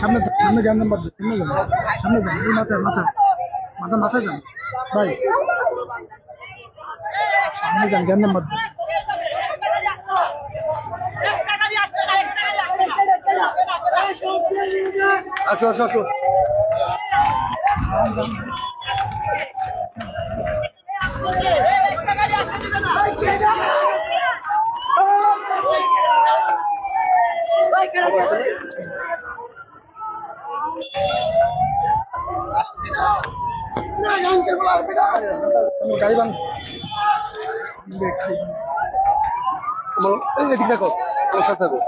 সামনে সামনে যান নাম্বার সামনে যান। সামনে যান মাথায় মাথা মাথা মাথায় যান। ভাই। সামনে যান জ্ঞান নাম্বার। আসো আসো আসো। গাড়ি বাং তোমার এই এদিকে দেখো তোমার সাথে থাকো।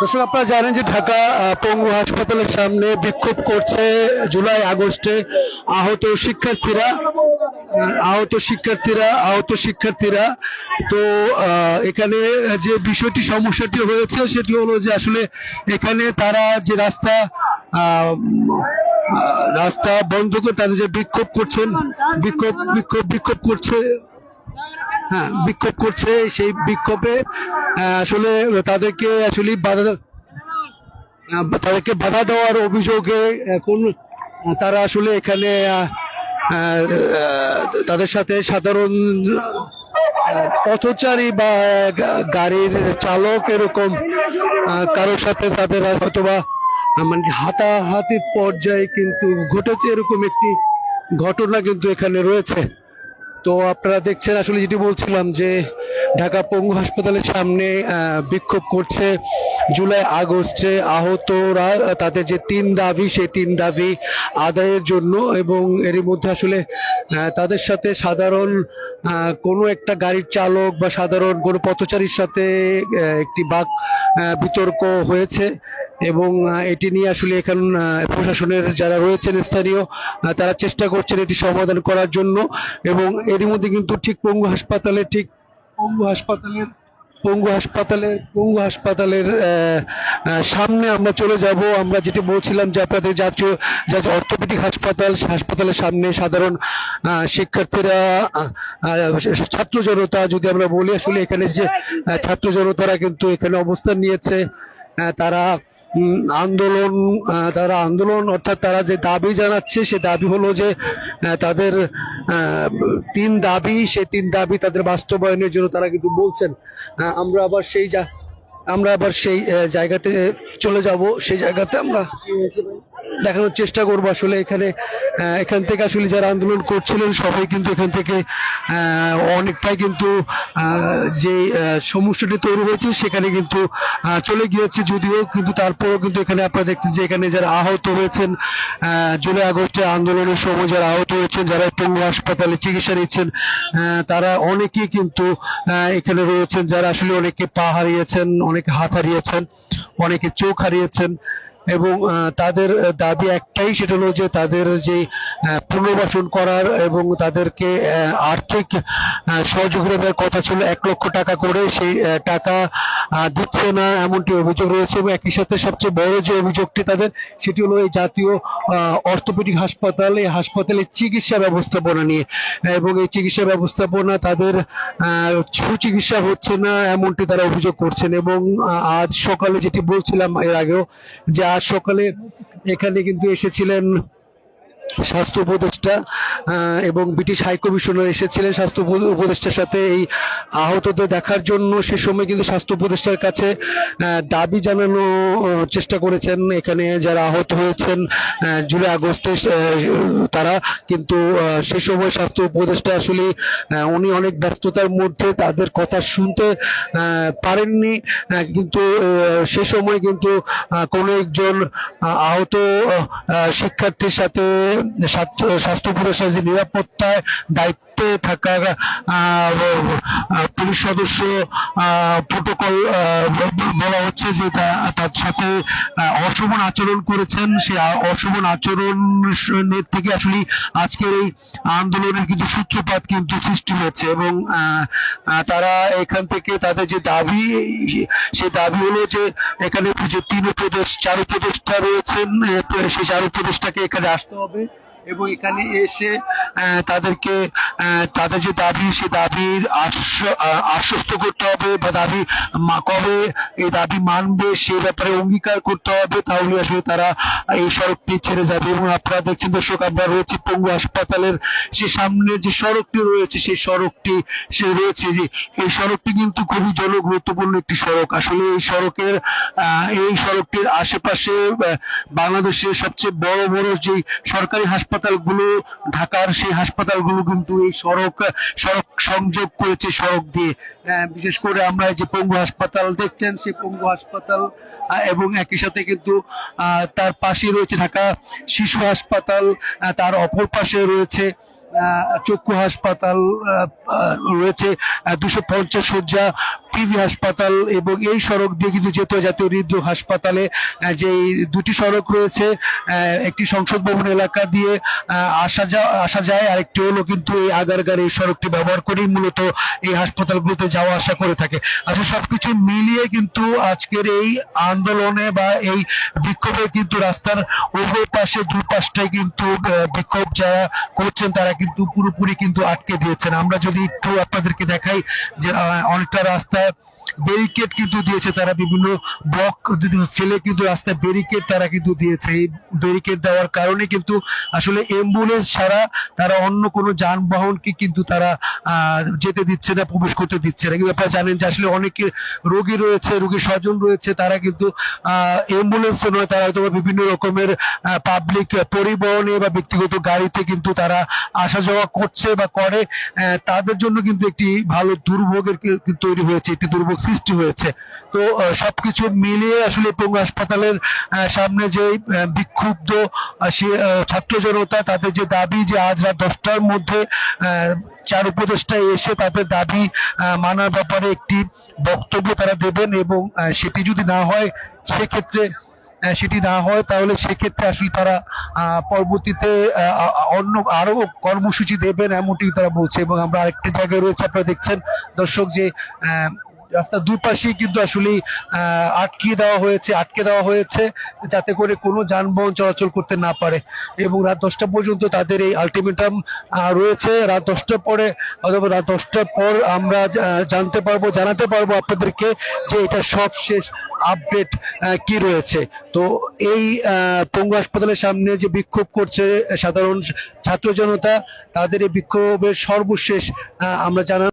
দর্শক, আপনারা জানেন যে ঢাকা পঙ্গু হাসপাতালের সামনে বিক্ষোভ করছে জুলাই আগস্টে আহত শিক্ষার্থীরা আহত শিক্ষার্থীরা আহত শিক্ষার্থীরা। তো এখানে যে বিষয়টি, সমস্যাটি হয়েছে, সেটি হলো যে আসলে এখানে তারা যে রাস্তা রাস্তা বন্ধ করে তাদের যে বিক্ষোভ করছেন, বিক্ষোভ বিক্ষোভ বিক্ষোভ করছে হ্যাঁ বিক্ষোভ করছে সেই বিক্ষোভে আসলে তাদেরকে আসলে বাধা আহ, তাদেরকে বাধা দেওয়ার অভিযোগে এখন তারা আসলে এখানে আহ, তাদের সাথে সাধারণ পথচারী বা গাড়ির চালক এরকম কারোর সাথে তাদের হয়তোবা মানে হাতাহাতি পর্যায়ে কিন্তু ঘটেছে এরকম একটি ঘটনা কিন্তু এখানে রয়েছে। তো আপনারা দেখছেন, আসলে যেটি বলছিলাম যে ঢাকা পঙ্গু হাসপাতালের সামনে বিক্ষোভ করছে জুলাই আগস্টে আহতরা, তাদের যে তিন দাবি, সেই তিন দাবি আদায়ের জন্য এবং এরই মধ্যে আসলে তাদের সাথে সাধারণ কোনো একটা গাড়ির চালক বা সাধারণ কোনো পথচারীর সাথে একটি বাক বিতর্ক হয়েছে এবং এটি নিয়ে আসলে এখন প্রশাসনের যারা রয়েছেন স্থানীয় তারা চেষ্টা করছেন এটি সমাধান করার জন্য এবং এরই মধ্যে কিন্তু ঠিক পঙ্গু হাসপাতালে, ঠিক পঙ্গু হাসপাতালের পঙ্গু হাসপাতালের পঙ্গু হাসপাতালের সামনে আমরা চলে যাব। আমরা যেটি বলছিলাম যে আপনাদের জাতীয় জাতীয় অর্থোপেডিক হাসপাতাল হাসপাতালের সামনে সাধারণ শিক্ষার্থীরা ছাত্র জনতা, যদি আমরা বলি, আসলে এখানে যে ছাত্র জনতারা কিন্তু এখানে অবস্থান নিয়েছে তারা আন্দোলন তারা আন্দোলন, অর্থাৎ তারা যে দাবি জানাচ্ছে, সে দাবি হলো যে তাদের তিন দাবি, সে তিন দাবি তাদের বাস্তবায়নের জন্য তারা কিন্তু বলছেন। আমরা আবার সেই আমরা আবার সেই জায়গাতে চলে যাব, সেই জায়গাতে আমরা দেখানোর চেষ্টা করব আসলে এখানে এখান থেকে আসলে যারা আন্দোলন করছিলেন সবাই কিন্তু এখান থেকে অনেকটাই কিন্তু যে সমস্যাটি তৈরি হয়েছে সেখানে কিন্তু চলে গিয়েছে যদিও, কিন্তু তারপরেও কিন্তু এখানে আপনারা দেখতেন যে এখানে যারা আহত হয়েছেন জুলাই আগস্টে আন্দোলনের সময় যারা আহত হয়েছেন, যারা পঙ্গু হাসপাতালে চিকিৎসা নিচ্ছেন তারা অনেকেই কিন্তু এখানে রয়েছেন যারা আসলে অনেকে পা হারিয়েছেন, অনেকে হাত হারিয়েছেন, অনেকে চোখ হারিয়েছেন এবং তাদের দাবি একটাই সেটা হলো যে তাদের যে পুনর্বাসন করার এবং তাদেরকে আর্থিক আহ, সহযোগিতা দেওয়ার কথা ছিল এক লক্ষ টাকা করে সেই টাকা দিচ্ছে না এমনটি অভিযোগ রয়েছে এবং একই সাথে সবচেয়ে বড় যে অভিযোগটি তাদের সেটি হলো এই জাতীয় অর্থোপেডিক হাসপাতাল এই হাসপাতালের চিকিৎসা ব্যবস্থাপনা নিয়ে। এবং এই চিকিৎসা ব্যবস্থাপনা তাদের সুচিকিৎসা হচ্ছে না এমনটি তারা অভিযোগ করছেন এবং আজ সকালে যেটি বলছিলাম এর আগেও যে আজ সকালে এখানে কিন্তু এসেছিলেন স্বাস্থ্য উপদেষ্টা এবং ব্রিটিশ হাই কমিশনার এসেছিলেন স্বাস্থ্য উপদেষ্টার সাথে এই আহতদের দেখার জন্য। সে সময় কিন্তু স্বাস্থ্য উপদেষ্টার কাছে দাবি জানানো চেষ্টা করেছেন। এখানে যারা আহত হয়েছেন জুলাই আগস্টে তারা কিন্তু সে সময় স্বাস্থ্য উপদেষ্টা আসলে উনি অনেক ব্যস্ততার মধ্যে তাদের কথা শুনতে পারেননি। কিন্তু সে সময় কিন্তু কোনো একজন আহত আহ, শিক্ষার্থীর সাথে স্বাস্থ্য উপদেষ্টা যে নিরাপত্তায় দায়িত্ব দায়িত্বে থাকা আহ, আহ, পুলিশ সদস্য প্রোটোকল বলা হচ্ছে যে তার সাথে অশোভন আচরণ করেছেন। আ- অশোভন আচরণের থেকে আসলে আজকের এই আন্দোলনের কিন্তু সূত্রপাত কিন্তু সৃষ্টি হয়েছে এবং তারা এখান থেকে তাদের যে দাবি সেই দাবি হলো যে এখানে যে তিন উপদেশ, চার উপদেষ্টা রয়েছেন সেই চার উপদেষ্টাকে এখানে আসতে হবে। এবং এখানে এসে তাদেরকে তাদের যে দাবি, সে দাবির আশ্বস্ত করতে হবে বা দাবি কবে এই দাবি মানবে সে ব্যাপারে অঙ্গীকার করতে হবে, তাহলে আসলে তারা এই সড়কটি ছেড়ে যাবে। এবং আপনারা দেখছেন দর্শক, আমরা রয়েছে পঙ্গু হাসপাতালের সে সামনে যে সড়কটি রয়েছে, সেই সড়কটি সে রয়েছে যে, এই সড়কটি কিন্তু খুবই জনগুরুত্বপূর্ণ একটি সড়ক। আসলে এই সড়কের এই সড়কটির আশেপাশে বাংলাদেশের সবচেয়ে বড় বড় যে সরকারি হাসপাতালগুলো ঢাকার সেই হাসপাতালগুলো কিন্তু এই সড়ক সড়ক সংযোগ করেছে সড়ক দিয়ে। আহ, বিশেষ করে আমরা যে পঙ্গু হাসপাতাল দেখছেন সেই পঙ্গু হাসপাতাল এবং একই সাথে কিন্তু তার পাশে রয়েছে ঢাকা শিশু হাসপাতাল তার অপর পাশে রয়েছে চক্ষু হাসপাতাল রয়েছে দুশো পঞ্চাশ শয্যা, পিভি হাসপাতাল এবং এই সড়ক দিয়ে কিন্তু যেতে হয় জাতীয় হৃদরোগ হাসপাতালে। যে দুটি সড়ক রয়েছে একটি সংসদ ভবন এলাকা দিয়ে আসা যা- আসা যায়, আরেকটি হলো কিন্তু এই আগারগার এই সড়কটি ব্যবহার করেই মূলত এই হাসপাতালগুলোতে যাওয়া আসা করে থাকে। আসলে সবকিছু মিলিয়ে কিন্তু আজকের এই আন্দোলনে বা এই বিক্ষোভে কিন্তু রাস্তার উভয় পাশে দুই পাশটাই কিন্তু বিক্ষোভ যারা করছেন তারা কিন্তু পুরোপুরি কিন্তু আটকে দিয়েছেন। আমরা যদি একটু আপনাদেরকে দেখাই যে অনেকটা রাস্তায় ব্যারিকেড কিন্তু দিয়েছে, তারা বিভিন্ন ব্লক ফেলে কিন্তু রাস্তায় ব্যারিকেড তারা কিন্তু দিয়েছে। এই ব্যারিকেড দেওয়ার কারণে কিন্তু আসলে অ্যাম্বুলেন্স ছাড়া তারা অন্য কোনো যানবাহনকে কিন্তু তারা যেতে দিচ্ছে না, প্রবেশ করতে দিচ্ছে না। কিন্তু আপনারা জানেন যে আসলে অনেকে রোগী রয়েছে রোগীর স্বজন রয়েছে, তারা কিন্তু অ্যাম্বুলেন্স নয়, তারা হয়তো বিভিন্ন রকমের পাবলিক পরিবহনে বা ব্যক্তিগত গাড়িতে কিন্তু তারা আসা যাওয়া করছে বা করে তাদের জন্য কিন্তু একটি ভালো দুর্ভোগের তৈরি হয়েছে। একটি দুর্ভোগ সৃষ্টি হয়েছে। তো সবকিছু মিলিয়ে আসলে পঙ্গু হাসপাতালের সামনে যে বিক্ষুব্ধ ছাত্র জনতা, তাদের যে দাবি যে আজ রাত দশটার মধ্যে চার উপদেষ্টায় এসে তাদের দাবি মানার ব্যাপারে একটি বক্তব্য তারা দেবেন এবং সেটি যদি না হয়, সেক্ষেত্রে সেটি না হয়, তাহলে সেক্ষেত্রে আসলে তারা পরবর্তীতে অন্য আরও কর্মসূচি দেবেন এমনটি তারা বলছে। এবং আমরা আরেকটি জায়গায় রয়েছে, আপনারা দেখছেন দর্শক যে রাস্তার দুই পাশেই কিন্তু আসলে আহ, আটকে দেওয়া হয়েছে আটকে দেওয়া হয়েছে যাতে করে কোনো যানবাহন চলাচল করতে না পারে। এবং রাত দশটা পর্যন্ত তাদের এই আলটিমেটাম রয়েছে। রাত দশটার পরে অথবা রাত দশটার পর আমরা জানতে পারব জানাতে পারব আপনাদেরকে যে এটা সব শেষ আপডেট কি রয়েছে। তো এই পঙ্গু হাসপাতালের সামনে যে বিক্ষোভ করছে সাধারণ ছাত্র জনতা তাদের এই বিক্ষোভের সর্বশেষ আমরা জানা